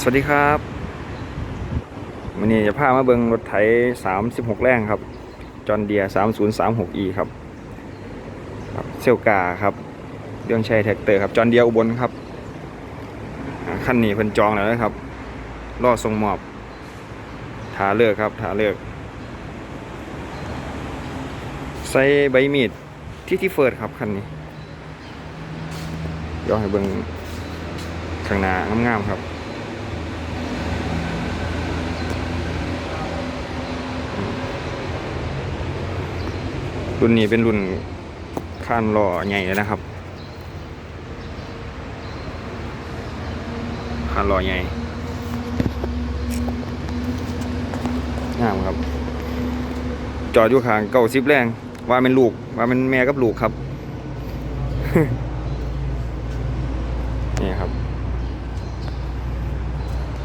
สวัสดีครับวันนี้จะพามาเบิงรถไถ 36 แรงครับ จอนเดีย 3036e ครับครับเซลกาครับเรื่องใช้แท็กเตอร์ครับ จอนเดียอุบลครับอ่าคันนี้เพิ่นจองแล้วนะครับรอส่งมอบถาเลือกครับถาเลือกใส่ใบมีดที่ที่เฟิร์ดครับคันนี้ย้อนให้เบิงข้างหน้างามๆครับ รุ่นนี้เป็นรุ่นข้านล้อใหญ่เลยนะครับข้านล้อใหญ่งามครับ จอดอยู่ข้างเก้าสิบแรง ว่าเป็นลูก ว่าเป็นแม่กับลูกครับ นี่ครับ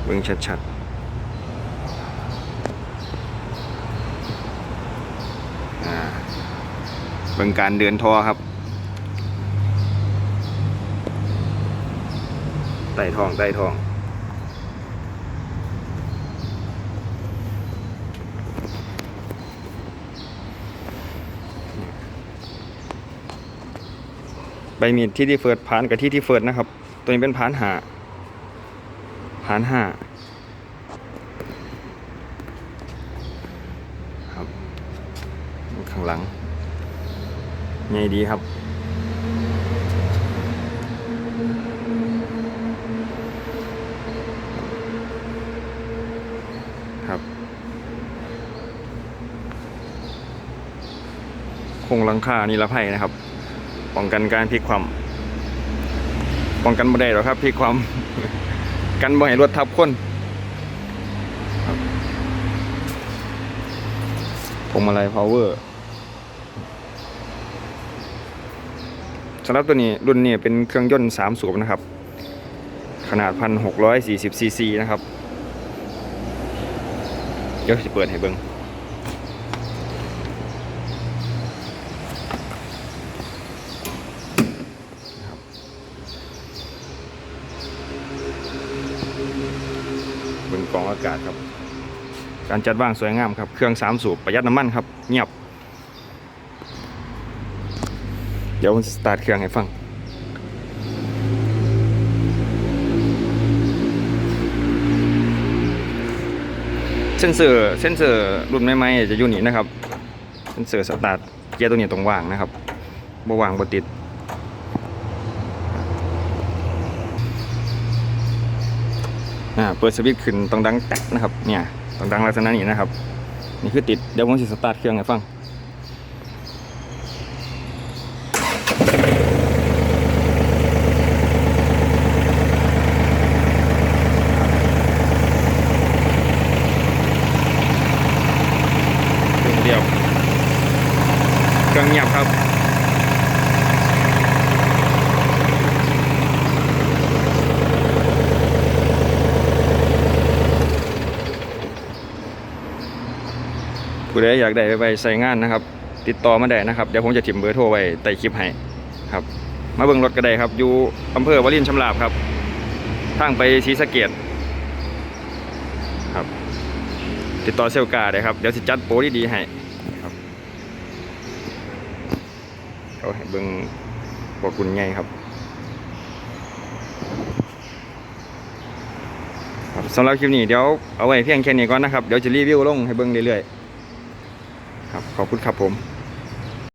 เบิ่งชัดๆอ่า เบิ่งการเดินทอครับไต่ทองไต่ทองใบมีดที่ที่เฟิร์ดพานกับที่ที่เฟิร์ดนะครับ ตัวนี้เป็นพานหาพานหาครับ ข้างหลัง ไงดีครับครับคงหลังคานิรภัยนะครับ ป้องกันการพลิกความ ป้องกันบ่ได้หรอกครับพลิกความ กันบ่ให้รถทับคนครับพวงมาลัย power สำหรับตัวนี้รุ่นนี้เป็นเครื่องยนต์3สูบนะครับ ขนาด1,640ซีซีนะครับเดี๋ยวจะเปิดให้เบิ่งเบิ่งกล่องอากาศครับ การจัดวางสวยงามครับ เครื่อง3สูบประหยัดน้ำมันครับ เงียบ เดี๋ยวผมสตาร์ทเครื่องให้ฟังเส้นเซอร์เส้นเซอร์รุ่นใหม่ๆจะอยู่นี่นะครับเส้นเซอร์สตาร์ทเกียร์ตัวนี้ตรงว่างนะครับบ่ว่างบ่ติดเปิดสวิตช์ขึ้นต้องดังแตกนะครับเนี่ยต้องดังลักษณะนี้นะครับ นี่คือติดเดี๋ยวผมจะสตาร์ทเครื่องให้ฟังเดียว เครื่องเงียบครับผู้ใดอยากได้ไปใส่งานนะครับ ติดต่อมาได้นะครับ เดี๋ยวผมจะถิ่มเบอร์โทรไว้ใต้คลิปให้ครับ มาเบิ่งรถก็ได้ครับ อยู่อำเภอวารินชำราบครับ ทางไปศรีสะเกดครับ ติดต่อเซลกาได้ครับ เดี๋ยวสิจัดโปรดีๆให้ครับ เอาให้เบิ้งบอกคุณไงครับครับสำหรับคลิปนี้เดี๋ยวเอาไว้เพียงแค่นี้ก่อนนะครับ เดี๋ยวจะรีวิวลงให้เบิ้งเรื่อยๆ ครับ ขอบคุณครับผม